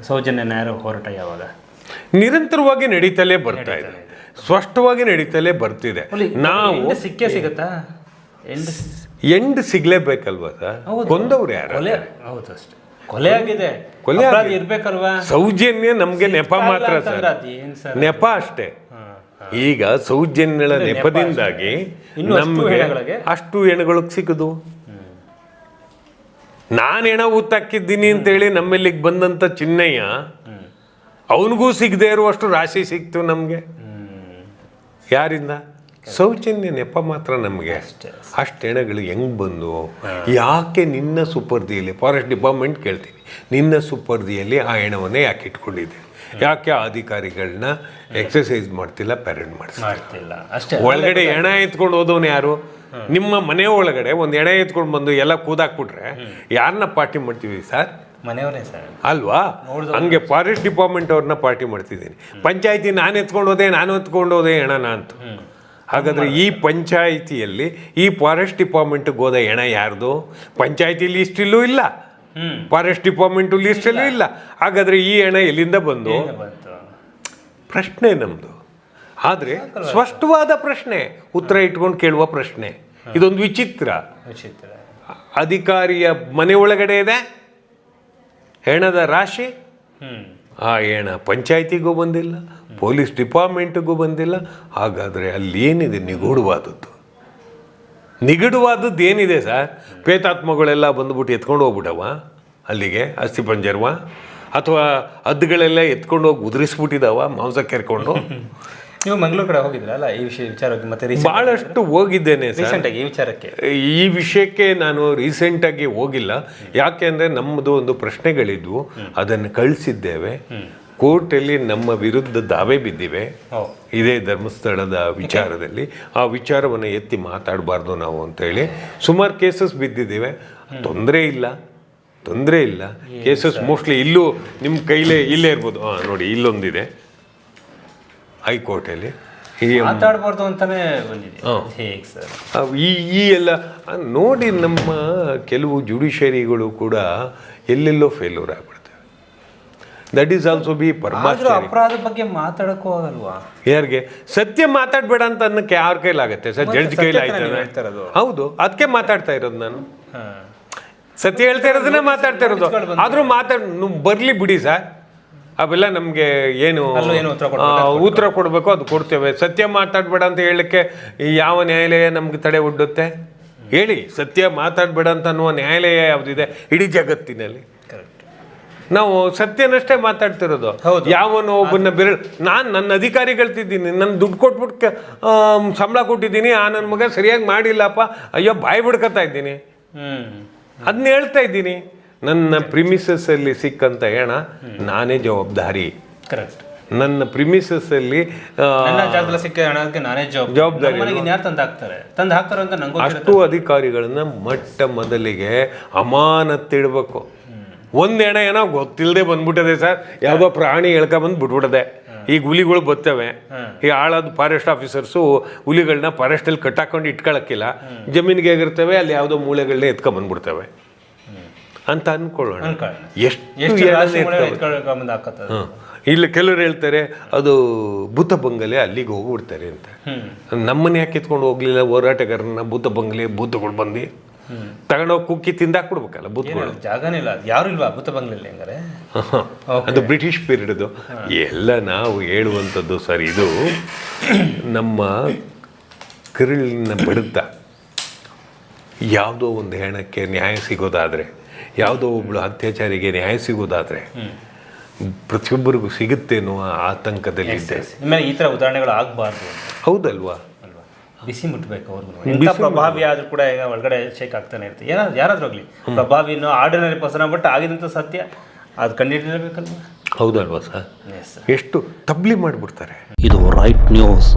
ಸೌಜನ್ಯ ನ್ಯಾಯ ಹೋರಾಟ ಯಾವಾಗ? ನಿರಂತರವಾಗಿ ನಡೀತಲೇ ಬರ್ತಾ ಇದೆ. ಸ್ಪಷ್ಟವಾಗಿ ನಡೀತಲೇ ಬರ್ತಿದೆ. ನಾವು ಸಿಕ್ಕೇ ಸಿಗುತ್ತಾ? End ಸಿಗ್ಲೇಬೇಕಲ್ವಾ sir? ಕೊಂದವ್ರು ಯಾರು? ಕೊಲೆ ಹೌದು ಅಷ್ಟೇ. ಕೊಲೆ ಆಗಿದೆ. ಕೊಲೆ ಇರ್ಬೇಕಲ್ವಾ? ಸೌಜನ್ಯ ನಮ್ಗೆ ನೆಪ ಮಾತ್ರ ಸರ್. ನೆಪ ಅಷ್ಟೇ. ಈಗ ಸೌಜನ್ಯಗಳ ನೆಪದಿಂದಾಗಿ ನಮ್ಗೆ ಅಷ್ಟು ಹೆಣಗಳಿಗೆ ಸಿಕ್ಕದು ನಾನು ಎಣ ಊತಾಕಿದ್ದೀನಿ ಅಂತೇಳಿ ನಮ್ಮಲ್ಲಿಗೆ ಬಂದಂತ ಚಿನ್ನಯ್ಯ ಅವನಿಗೂ ಸಿಗದೆ ಇರುವಷ್ಟು ರಾಶಿ ಸಿಕ್ತು ನಮಗೆ. ಯಾರಿಂದ? ಸೌಜನ್ಯ ನೆಪ ಮಾತ್ರ ನಮಗೆ. ಅಷ್ಟು. ಹೆಣಗಳು ಹೆಂಗ್ ಬಂದು ಯಾಕೆ ನಿನ್ನ ಸುಪರ್ದಿಯಲ್ಲಿ ಫಾರೆಸ್ಟ್ ಡಿಪಾರ್ಟ್ಮೆಂಟ್ ಕೇಳ್ತೀನಿ ನಿನ್ನ ಸುಪರ್ದಿಯಲ್ಲಿ ಆ ಹೆಣವನ್ನೇ ಯಾಕೆ ಇಟ್ಕೊಂಡಿದ್ದೆ? ಯಾಕೆ ಆ ಅಧಿಕಾರಿಗಳನ್ನ ಎಕ್ಸಸೈಸ್ ಮಾಡ್ತಿಲ್ಲ ಪ್ಯಾರೆಂಟ್ ಮಾಡಿಸ್ತಿಲ್ಲ ಮಾಡ್ತಿಲ್ಲ. ಅಷ್ಟೇ. ಒಳಗಡೆ ಹೆಣ ಎತ್ಕೊಂಡು ಹೋದವನು ಯಾರು? ನಿಮ್ಮ ಮನೆ ಒಳಗಡೆ ಒಂದು ಎಡೆ ಎತ್ಕೊಂಡು ಬಂದು ಎಲ್ಲ ಕೂದಾಕ್ಬಿಟ್ರೆ ಯಾರನ್ನ ಪಾರ್ಟಿ ಮಾಡ್ತೀವಿ ಸರ್? ಮನೆಯವರೇ ಸರ್. ಅಲ್ವಾ? ಹಂಗೆ ಫಾರೆಸ್ಟ್ ಡಿಪಾರ್ಟ್ಮೆಂಟ್ ಅವ್ರನ್ನ ಪಾರ್ಟಿ ಮಾಡ್ತಿದ್ದೀನಿ. ಪಂಚಾಯತಿ ನಾನು ಎತ್ಕೊಂಡು ಹೋದೆ ನಾನು ಎತ್ಕೊಂಡು ಹೋದೆ ಎಣನ ಅಂತ. ಹಾಗಾದ್ರೆ ಈ ಪಂಚಾಯಿತಿಯಲ್ಲಿ ಈ ಫಾರೆಸ್ಟ್ ಡಿಪಾರ್ಟ್ಮೆಂಟ್ಗೆ ಹೋದ ಹೆಣ ಯಾರ್ದು? ಪಂಚಾಯತಿ ಲಿಸ್ಟಲ್ಲೂ ಇಲ್ಲ. ಹ್ಮ್. ಫಾರೆಸ್ಟ್ ಡಿಪಾರ್ಟ್ಮೆಂಟು ಲಿಸ್ಟಲ್ಲೂ ಇಲ್ಲ. ಹಾಗಾದ್ರೆ ಈ ಹೆಣ ಎಲ್ಲಿಂದ ಬಂದು? ಪ್ರಶ್ನೆ ನಮ್ಮದು ಆದರೆ ಸ್ಪಷ್ಟವಾದ ಪ್ರಶ್ನೆ. ಉತ್ತರ ಇಟ್ಕೊಂಡು ಕೇಳುವ ಪ್ರಶ್ನೆ. ಇದೊಂದು ವಿಚಿತ್ರ. ವಿಚಿತ್ರ. ಅಧಿಕಾರಿಯ ಮನೆ ಒಳಗಡೆ ಇದೆ. ಹೆಣದ ರಾಶಿ. ಆ ಹೆಣ ಪಂಚಾಯಿತಿಗೂ ಬಂದಿಲ್ಲ ಪೊಲೀಸ್ ಡಿಪಾರ್ಟ್ಮೆಂಟಿಗೂ ಬಂದಿಲ್ಲ. ಹಾಗಾದರೆ ಅಲ್ಲಿ ಏನಿದೆ? ನಿಗೂಢವಾದದ್ದು. ನಿಗೂಢವಾದದ್ದು ಏನಿದೆ ಸರ್? ಪ್ರೇತಾತ್ಮಗಳೆಲ್ಲ ಬಂದುಬಿಟ್ಟು ಎತ್ಕೊಂಡು ಹೋಗ್ಬಿಟ್ಟವ ಅಲ್ಲಿಗೆ ಅಸ್ಥಿ ಪಂಜರ್ವ? ಅಥವಾ ಅದ್ದುಗಳೆಲ್ಲ ಎತ್ಕೊಂಡು ಹೋಗಿ ಉದುರಿಸ್ಬಿಟ್ಟಿದಾವ? ಮಾಂಸ ಕೆರ್ಕೊಂಡು? ನೀವು ಮಂಗಳೂರು ಕಡೆ ಹೋಗಿದ್ರಲ್ಲ ಈ ವಿಷಯ ವಿಚಾರಕ್ಕೆ ಮತ್ತೆ ಬಹಳಷ್ಟು ಹೋಗಿದ್ದೇನೆ ಸರ್. ರೀಸೆಂಟ್ ಆಗಿ ಈ ವಿಚಾರಕ್ಕೆ? ಈ ವಿಷಯಕ್ಕೆ ನಾನು ರೀಸೆಂಟಾಗಿ ಹೋಗಿಲ್ಲ. ಯಾಕೆಂದರೆ ನಮ್ಮದು ಒಂದು ಪ್ರಶ್ನೆಗಳಿದ್ವು. ಅದನ್ನು ಕಳಿಸಿದ್ದೇವೆ. ಕೋರ್ಟಲ್ಲಿ ನಮ್ಮ ವಿರುದ್ಧ ದಾವೆ ಬಿದ್ದಿವೆ. ಇದೇ ಧರ್ಮಸ್ಥಳದ ವಿಚಾರದಲ್ಲಿ. ಆ ವಿಚಾರವನ್ನು ಎತ್ತಿ ಮಾತಾಡಬಾರ್ದು ನಾವು ಅಂತೇಳಿ ಸುಮಾರು ಕೇಸಸ್ ಬಿದ್ದಿದ್ದೇವೆ. ತೊಂದರೆ ಇಲ್ಲ. ತೊಂದರೆ ಇಲ್ಲ. ಕೇಸಸ್ ಮೋಸ್ಟ್ಲಿ ಇಲ್ಲೂ ನಿಮ್ಮ ಕೈಲೇ ಇಲ್ಲೇ ಇರ್ಬೋದು. ಹಾಂ ನೋಡಿ ಇಲ್ಲೊಂದಿದೆ. ಹೈಕೋರ್ಟಲ್ಲಿ? ಮಾತಾಡಬಾರ್ದು ಅಂತಾನೆ ಬಂದಿದೆ. ಹೇಗೆ ಸರ್? ಆ, ಈ ಈ ಎಲ್ಲ ನೋಡಿ ನಮ್ಮ ಕೆಲವು ಜುಡಿಷರಿಗಳು ಕೂಡ ಎಲ್ಲೆಲ್ಲೋ ಫೇಲ್ಯೂರ್ ಆಗ್ಬಿಡ್ತವೆ. ದಟ್ ಈಸ್ ಆಲ್ಸೋ ಬಿ ಪರಮಾತ್ಮ ಅಪರಾಧ ಬಗ್ಗೆ ಮಾತಾಡಕ್ಕೂ ಆಗಲ್ವಾ? ಯಾರಿಗೆ? ಸತ್ಯ ಮಾತಾಡ್ಬೇಡ ಅಂತ ಅನ್ನಕ್ಕೆ ಯಾರ ಕೈಲಾಗತ್ತೆ ಸರ್ ಜಡ್ಜ್ ಕೈಲಿ ಆಯ್ತದೆ. ಹೌದು ಅದಕ್ಕೆ ಮಾತಾಡ್ತಾ ಇರೋದು ನಾನು. ಸತ್ಯ ಹೇಳ್ತಾ ಇರೋದನ್ನೇ ಮಾತಾಡ್ತಾ ಇರೋದು. ಆದ್ರೂ ಮಾತಾಡ್ ಬರ್ಲಿ ಬಿಡಿ ಸರ್. ಅವೆಲ್ಲ ನಮಗೆ ಏನು ಏನು ಉತ್ತರ ಕೊಡಬೇಕು? ಅದು ಕೊಡ್ತೇವೆ. ಸತ್ಯ ಮಾತಾಡ್ಬೇಡ ಅಂತ ಹೇಳಲಿಕ್ಕೆ ಯಾವ ನ್ಯಾಯಾಲಯ ನಮ್ಗೆ ತಡೆ ಒಡ್ಡುತ್ತೆ? ಹೇಳಿ ಸತ್ಯ ಮಾತಾಡ್ಬೇಡ ಅಂತ ಅನ್ನುವ ನ್ಯಾಯಾಲಯ ಯಾವುದಿದೆ? ಇಡೀ ಜಗತ್ತಿನಲ್ಲಿ. ಕರೆಕ್ಟ್ ನಾವು ಸತ್ಯನಷ್ಟೇ ಮಾತಾಡ್ತಿರೋದು. ಹೌದು. ಯಾವನು ಒಬ್ಬನ ಬೆರಳು ನಾನು ನನ್ನ ಅಧಿಕಾರಿಗಳ್ತಿದ್ದೀನಿ ನನ್ನ ದುಡ್ಡು ಕೊಟ್ಬಿಟ್ಟು ಸಂಬಳ ಕೊಟ್ಟಿದ್ದೀನಿ ಆ ನನ್ನ ಮಗ ಸರಿಯಾಗಿ ಮಾಡಿಲ್ಲಪ್ಪ ಅಯ್ಯೋ ಬಾಯಿ ಬಿಡ್ಕೊತಾ ಇದ್ದೀನಿ. ಅದನ್ನ ಹೇಳ್ತಾ ಇದ್ದೀನಿ. ನನ್ನ ಪ್ರಿಮಿಸಸ್ ಅಲ್ಲಿ ಸಿಕ್ಕಂತ ಹೆಣ ನಾನೇ ಜವಾಬ್ದಾರಿ. ಕರೆಕ್ಟ್ ನನ್ನ ಪ್ರಿಮಿಸಸ್ ಅಲ್ಲಿ ನನ್ನ ಜಾಗದಲ್ಲಿ ಸಿಕ್ಕ ಹಣಕ್ಕೆ ನಾನೇ ಜವಾಬ್ದಾರಿ. ಯಾರು ತಂದು ಹಾಕ್ತಾರೆ? ತಂದು ಹಾಕ್ತಾರೆ ಅಂತ ನಂಗೆ ಅಷ್ಟು ಅಧಿಕಾರಿಗಳನ್ನ ಮೊಟ್ಟ ಮೊದಲಿಗೆ ಅಮಾನತ್ತಿಡಬೇಕು. ಒಂದ್ ಹೆಣ ಏನೋ ಗೊತ್ತಿಲ್ಲದೆ ಬಂದ್ಬಿಟ್ಟದೆ ಸರ್. ಯಾವುದೋ ಪ್ರಾಣಿ ಹೇಳ್ಕ ಬಂದು ಬಿಟ್ಬಿಡದೆ. ಈಗ ಹುಲಿಗಳು ಬರ್ತವೆ ಈ ಆಳದ ಫಾರೆಸ್ಟ್ ಆಫೀಸರ್ಸು ಹುಲಿಗಳನ್ನ ಫಾರೆಸ್ಟಲ್ಲಿ ಕಟ್ಟಾಕೊಂಡು ಇಟ್ಕೊಳಕ್ಕಿಲ್ಲ. ಜಮೀನಿಗೆ ಹೇಗಿರ್ತವೆ ಅಲ್ಲಿ ಯಾವುದೋ ಮೂಳೆಗಳನ್ನ ಎತ್ಕೊಂಡ್ ಬಂದ್ಬಿಡ್ತವೆ. ಅಂತ ಅನ್ಕೊಳ್ಳೋಣ. ಎಷ್ಟು ಹ್ಮ್. ಇಲ್ಲಿ ಕೆಲವರು ಹೇಳ್ತಾರೆ ಅದು ಭೂತ ಬಂಗಲೆ ಅಲ್ಲಿಗೆ ಹೋಗ್ಬಿಡ್ತಾರೆ ಅಂತ. ನಮ್ಮನ್ನ ಯಾಕೆ ಎತ್ಕೊಂಡು ಹೋಗ್ಲಿಲ್ಲ ಹೋರಾಟಗಾರನ ಭೂತ ಬಂಗಲೆ ಭೂತಗಳು ಬಂದು? ತಗೊಂಡೋಗಿ ಕುಕ್ಕಿ ತಿಂದಾಕ್ಬಿಡ್ಬೇಕಲ್ಲ ಭೂತಗಳು? ಜಾಗನೇ ಇಲ್ಲ. ಯಾರು ಇಲ್ವಾ ಭೂತ ಬಂಗ್ಲಿಲ್ಲ ಹಂಗಾರೆ? ಅದು ಬ್ರಿಟಿಷ್ ಪೀರಿಯಡ್ದು. ಎಲ್ಲ ನಾವು ಹೇಳುವಂಥದ್ದು ಸರ್ ಇದು ನಮ್ಮ ಕರುಳಿನ ಬಡಿತ. ಯಾವುದೋ ಒಂದು ಹೆಣಕ್ಕೆ ನ್ಯಾಯ ಸಿಗೋದಾದರೆ ಯಾವುದೋ ಒಬ್ಬಳು ಅತ್ಯಾಚಾರಿಗೆ ನ್ಯಾಯ ಸಿಗೋದಾದರೆ ಪ್ರತಿಯೊಬ್ಬರಿಗೂ ಸಿಗುತ್ತೆ ಅನ್ನುವ ಆತಂಕದಲ್ಲಿದ್ದೆ ಇನ್ಮೇಲೆ ಈ ಥರ ಉದಾಹರಣೆಗಳು ಆಗಬಾರ್ದು ಹೌದಲ್ವಾ? ಅಲ್ವಾ? ಬಿಸಿ ಮುಟ್ಬೇಕು ಅವ್ರಿಗೂ ಪ್ರಭಾವಿ ಆದರೂ ಕೂಡ ಈಗ ಒಳಗಡೆ ಶೇಕ್ ಆಗ್ತಾನೆ ಇರುತ್ತೆ. ಏನಾದ್ರು ಯಾರಾದ್ರೂ ಆಗಲಿ. ಪ್ರಭಾವಿನೋ ಆರ್ಡಿನರಿ ಪರ್ಸನ್ ಬಟ್ ಆಗಿದಂಥ ಸತ್ಯ ಅದು ಕಂಡುಹಿಡಿಯಲೇಬೇಕಲ್ವಾ ಹೌದಲ್ವಾ ಸರ್? ಎಸ್ ಎಷ್ಟು ತಬ್ಲಿ ಮಾಡಿಬಿಡ್ತಾರೆ. ಇದು ರೈಟ್ ನ್ಯೂಸ್